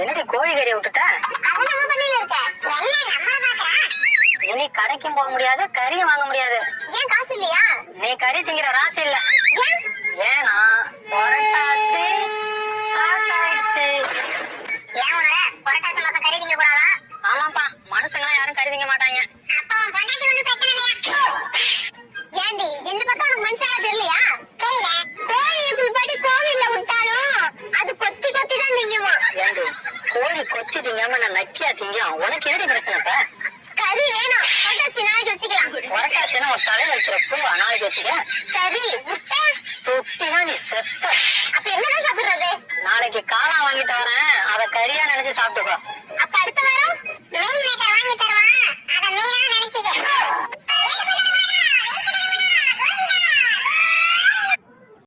என்னடி கோழி கறியை விட்டுட்ட? அது நம்ம பண்ணில இருக்க என்ன நம்மள பாக்குறா இனி கடைக்கும் போக முடியாது கறியும் வாங்க முடியாது. ஏன் காசு இல்லையா? நீ கறி திங்கிற ராசி இல்ல. ஏன் ஏண்டி? கோழி கொத்தி திங்காம நான் நக்கியா திங்கும் உனக்கு என்னடி பிரச்சனை இப்ப? கறி வேணும். புரட்டாசி நாளைக்கு வச்சுக்கலாம். புரட்டாசினா ஒரு தலை வைக்கிற பூ நாளைக்கு வச்சுக்க. சரி முட்டை? தொட்டினா நீ செத்த. அப்ப என்னதான் சாப்பிடுறது? நாளைக்கு காளான் வாங்கிட்டு வரேன். அத கறியா நினைச்சு சாப்பிட்டுக்கோ.